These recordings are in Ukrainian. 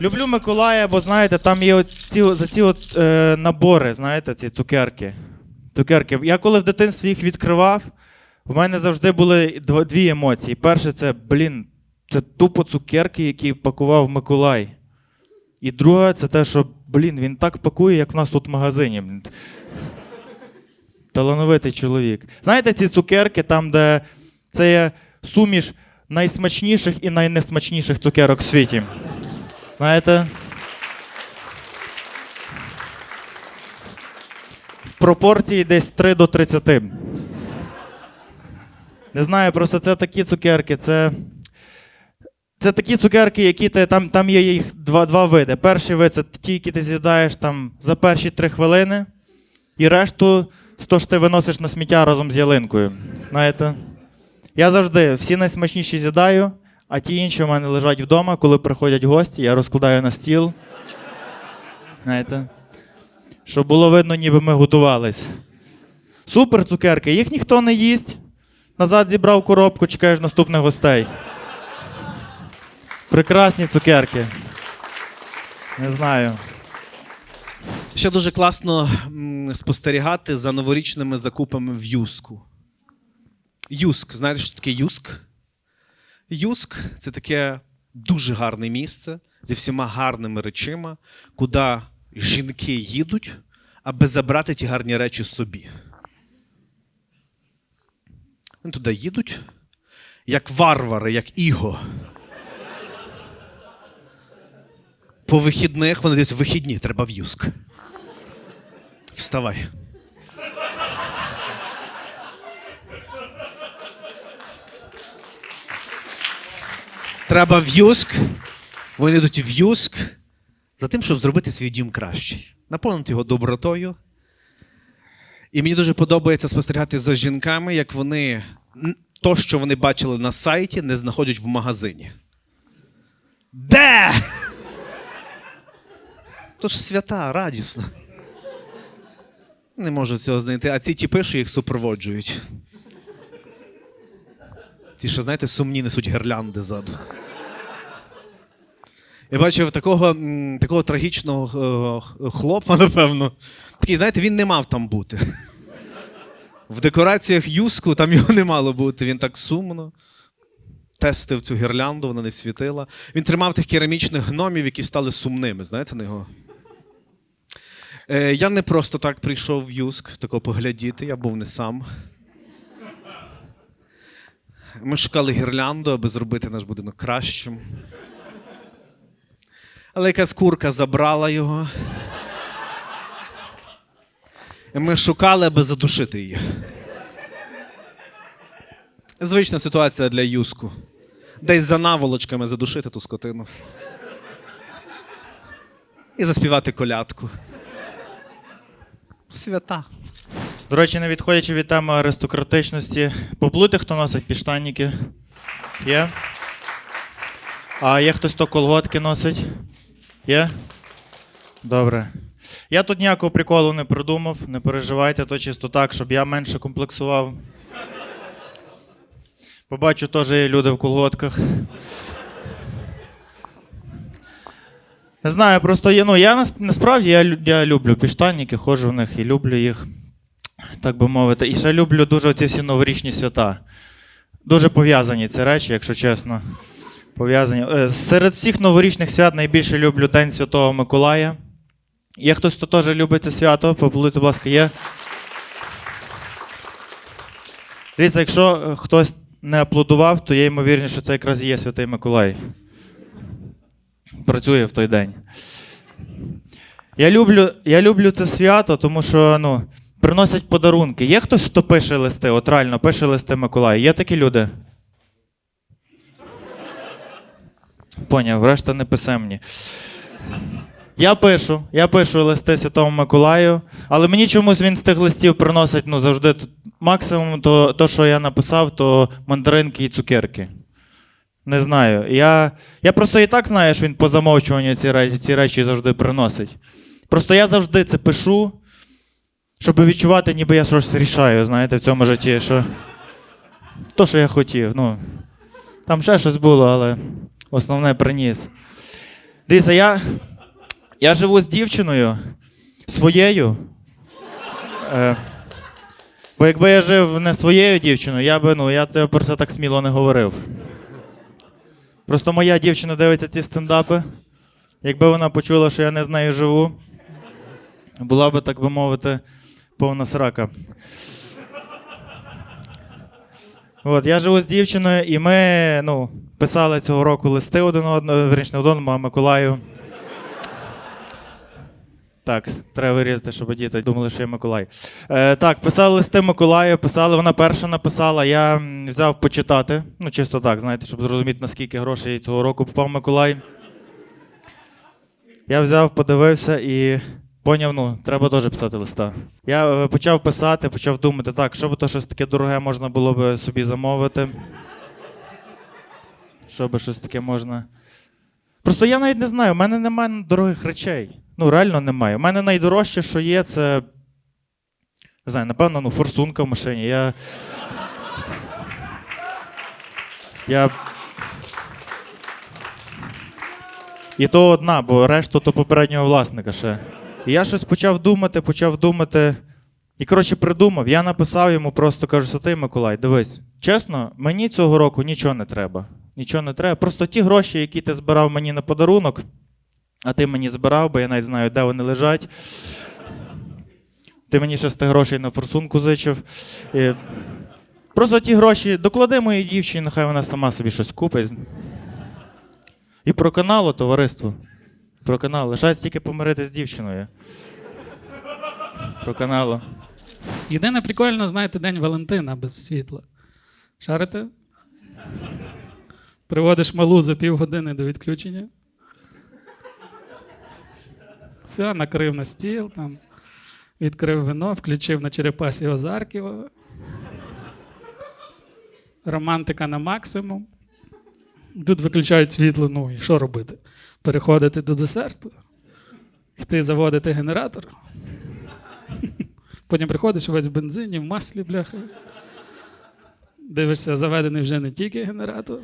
Люблю Миколая, бо знаєте, там є ці, за ці от, е, набори, знаєте, ці цукерки. цукерки. Я коли в дитинстві їх відкривав, в мене завжди були дві емоції. Перше, це, блін, це тупо цукерки, які пакував Миколай. І друге, це те, що, блін, він так пакує, як в нас тут в магазині. Талановитий чоловік. Знаєте, ці цукерки, там, де це є суміш найсмачніших і найнесмачніших цукерок в світі. Знаєте? В пропорції десь 3 до 30. Не знаю, просто це такі цукерки, це. Це такі цукерки, які ти там, там є їх два, два види. Перший вид це ті, які ти з'їдаєш там за перші три хвилини, і решту сто ж ти виносиш на сміття разом з ялинкою. Знаєте? Я завжди всі найсмачніші з'їдаю, а ті інші в мене лежать вдома, коли приходять гості, я розкладаю на стіл. Знаєте? Щоб було видно, ніби ми готувались. Супер цукерки, їх ніхто не їсть. Назад зібрав коробку, чекаєш наступних гостей. Прекрасні цукерки. Не знаю. Ще дуже класно спостерігати за новорічними закупами в Юску. Юск, знаєте, що таке Юск? Юск це таке дуже гарне місце зі всіма гарними речима, куди жінки їдуть, аби забрати ті гарні речі собі. Вони туди їдуть, як варвари, як іго. По вихідних вони десь вихідні, треба в Юск. Вставай. Треба в. Вони йдуть в Юск за тим, щоб зробити свій дім кращий. Наповнити його добротою. І мені дуже подобається спостерігати за жінками, як вони то, що вони бачили на сайті, не знаходять в магазині. Де? То ж свята, радісно. Не можу цього знайти. А ці тіпи, що їх супроводжують. Ті, що, знаєте, сумні несуть гірлянди ззаду. Я бачив такого, такого трагічного е, хлопа, напевно. Такий, знаєте, він не мав там бути. В декораціях Юску там його не мало бути. Він так сумно тестив цю гірлянду, вона не світила. Він тримав тих керамічних гномів, які стали сумними. Знаєте на його? Е, я не просто так прийшов в Юск, тако поглядіти, я був не сам. Ми шукали гірлянду, аби зробити наш будинок кращим. Але якась курка забрала його. І ми шукали, аби задушити її. Звична ситуація для Юску. Десь за наволочками задушити ту скотину. І заспівати колядку. Свята. До речі, не відходячи від теми аристократичності, поплуйте, хто носить підштанники. Є? А є хтось, хто колготки носить? Є? Добре. Я тут ніякого приколу не придумав, не переживайте, то чисто так, щоб я менше комплексував. Побачу, теж є люди в колготках. Не знаю, просто є, ну, я насправді я, я люблю підштанники, ходжу в них і люблю їх, так би мовити. І ще люблю дуже ці всі новорічні свята. Дуже пов'язані ці речі, якщо чесно. Пов'язані. Е, Серед всіх новорічних свят найбільше люблю День Святого Миколая. Є хтось, хто теж любить це свято? Поплуйте, будь ласка, є. Дивіться, якщо хтось не аплодував, то є ймовірність, що це якраз є Святий Миколай. Працює в той день. Я люблю, я люблю це свято, тому що ну, приносять подарунки. Є хтось, хто пише листи, от реально пише листи Миколаю. Є такі люди? Поняв, решта не писемні. Я пишу, я пишу листи Святому Миколаю, але мені чомусь він з тих листів приносить ну, завжди максимум, то, то, що я написав, то мандаринки і цукерки. Не знаю. Я, я просто і так знаю, що він по замовчуванню ці ці речі завжди приносить. Просто я завжди це пишу, щоб відчувати, ніби я щось рішаю, знаєте, в цьому житті. Що... То, що я хотів. Ну, там ще щось було, але основне приніс. Дивіться, я, я живу з дівчиною своєю. Е, бо якби я жив не своєю дівчиною, я би, ну, я тебе про це так сміло не говорив. Просто моя дівчина дивиться ці стендапи. Якби вона почула, що я не з нею живу, була би, так би мовити, повна срака. От, я живу з дівчиною, і ми ну, писали цього року листи один одному, верніше не одному, а Миколаю. Так, треба вирізати, щоб діти думали, що я Миколай. Е, так, писали листи Миколаю, писали, вона перша написала, я взяв почитати. Ну, чисто так, знаєте, щоб зрозуміти, наскільки грошей цього року попав Миколай. Я взяв, подивився і поняв, ну, треба теж писати листа. Я е, почав писати, почав думати, так, що би то щось таке дороге можна було би собі замовити. Що би щось таке можна. Просто я навіть не знаю, у мене немає дорогих речей. Ну, реально немає. У мене найдорожче, що є, це. Не знаю, напевно, ну, форсунка в машині. Я. Я. І то одна, бо решту то попереднього власника ще. І я щось почав думати, почав думати. І, коротше, придумав. Я написав йому, просто кажу, Святий Миколай, дивись, чесно, мені цього року нічого не треба. Нічого не треба. Просто ті гроші, які ти збирав мені на подарунок, а ти мені збирав, бо я навіть знаю, де вони лежать. Ти мені ще з грошей на форсунку зичив. І... Просто ті гроші доклади моїй дівчині, нехай вона сама собі щось купить. І про каналу, товариство. Про канал. Лишається тільки помирити з дівчиною. Про каналу. Єдине прикольно, знаєте, День Валентина без світла. Шарите? Приводиш малу за півгодини до відключення. Все, накрив на стіл, там, відкрив вино, включив на черепасі Озарківа. Романтика на максимум. Тут виключають світло, ну і що робити? Переходити до десерту, йти заводити генератор. Потім приходиш весь в бензині, в маслі, бляха. Дивишся, заведений вже не тільки генератор.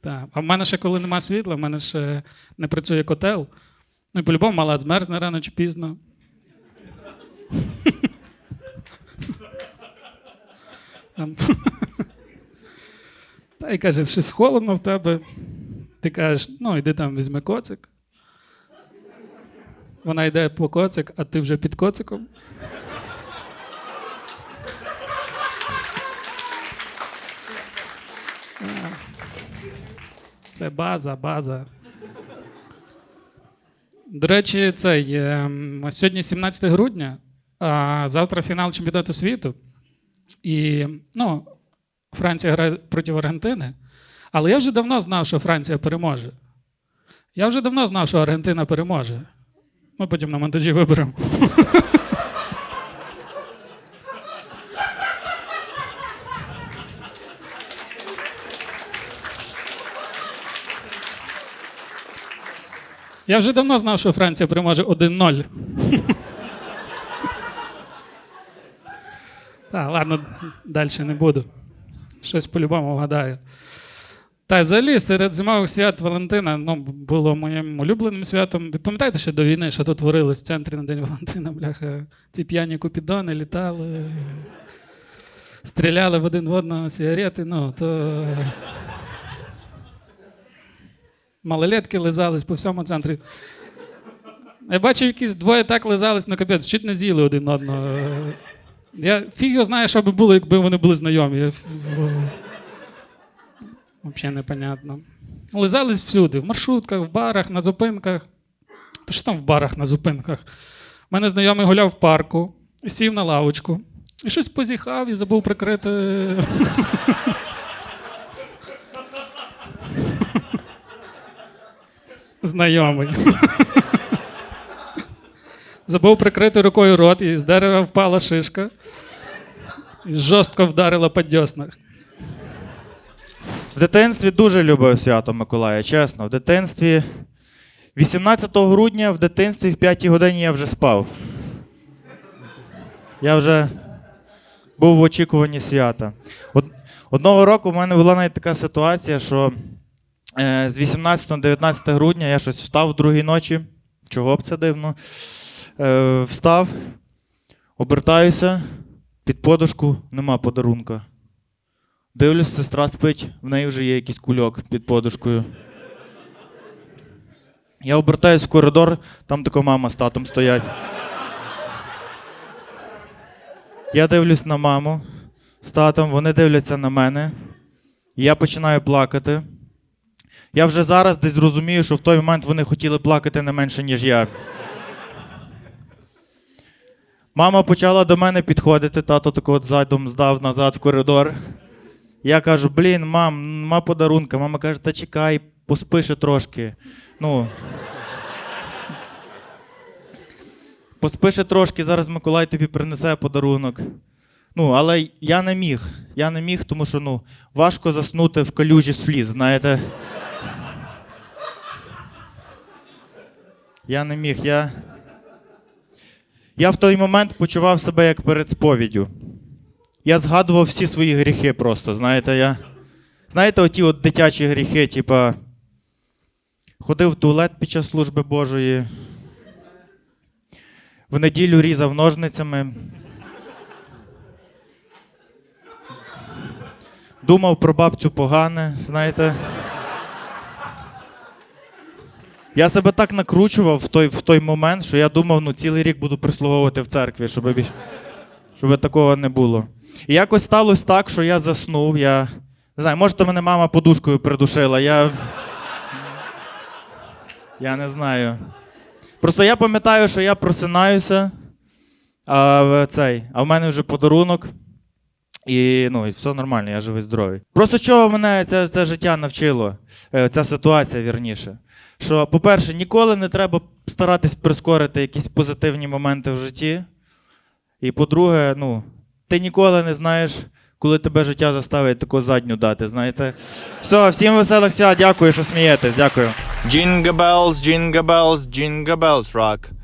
Так. А в мене ще коли нема світла, в мене ще не працює котел. Ну і по-любому мала змерзне рано чи пізно. Та й каже, щось холодно в тебе. Ти кажеш, ну йди там візьми коцик. Вона йде по коцик, а ти вже під коциком. Це база, база. До речі, цей, ем, сьогодні 17 грудня, а завтра фінал чемпіонату світу. І ну, Франція грає проти Аргентини. Але я вже давно знав, що Франція переможе. Я вже давно знав, що Аргентина переможе. Ми потім на монтажі виберемо. Я вже давно знав, що Франція переможе 1-0. Так, ладно, далі не буду. Щось по-любому вгадаю. Та взагалі серед зимових свят Валентина ну, було моїм улюбленим святом. Пам'ятаєте ще до війни, що тут творилось в центрі на День Валентина, бляха, ці п'яні купідони літали, стріляли в один в одного сигарети, ну, то. Малолетки лизались по всьому центрі. Я бачив, якісь двоє так лизались, ну капець, чуть не з'їли один одного. Я фіг його знає, що би було, якби вони були знайомі. Взагалі непонятно. Лизались всюди, в маршрутках, в барах, на зупинках. Та що там в барах на зупинках? У мене знайомий гуляв в парку, сів на лавочку. І щось позіхав і забув прикрити. Знайомий. Забув прикрити рукою рот, і з дерева впала шишка. І жорстко вдарила по дьоснах. В дитинстві дуже любив свято Миколая, чесно. В дитинстві. 18 грудня в дитинстві в 5 годині я вже спав. Я вже був в очікуванні свята. Одного року в мене була навіть така ситуація, що Е, з 18 на 19 грудня я щось встав в другій ночі. Чого б це дивно? Е, встав, обертаюся, під подушку нема подарунка. Дивлюсь, сестра спить, в неї вже є якийсь кульок під подушкою. Я обертаюсь в коридор, там така мама з татом стоять. Я дивлюсь на маму з татом, вони дивляться на мене. Я починаю плакати. Я вже зараз десь розумію, що в той момент вони хотіли плакати не менше, ніж я. Мама почала до мене підходити, тато так от задом здав назад в коридор. Я кажу: блін, мам, нема подарунка. Мама каже, та чекай, поспи ще трошки. Ну. Поспи трошки, зараз Миколай тобі принесе подарунок. Ну, але я не міг. Я не міг, тому що ну, важко заснути в калюжі сліз, знаєте. Я не міг. Я... я в той момент почував себе як перед сповіддю. Я згадував всі свої гріхи просто, знаєте, я. Знаєте, оті от дитячі гріхи, типа. Ходив в туалет під час служби Божої. В неділю різав ножницями. Думав про бабцю погане, знаєте. Я себе так накручував в той, в той момент, що я думав, ну цілий рік буду прислуговувати в церкві, щоб, більш, щоб такого не було. І якось сталося так, що я заснув. Я не знаю, може, то мене мама подушкою придушила. Я. Я не знаю. Просто я пам'ятаю, що я просинаюся, а цей, а в мене вже подарунок. І ну, і все нормально, я живий здоровий. Просто чого мене це, це життя навчило, е, ця ситуація вірніше. Що, по-перше, ніколи не треба старатись прискорити якісь позитивні моменти в житті. І по-друге, ну, ти ніколи не знаєш, коли тебе життя заставить таку задню дати. Знаєте? Все, всім веселих свят, дякую, що смієтесь. Дякую. Jingle bells, jingle bells.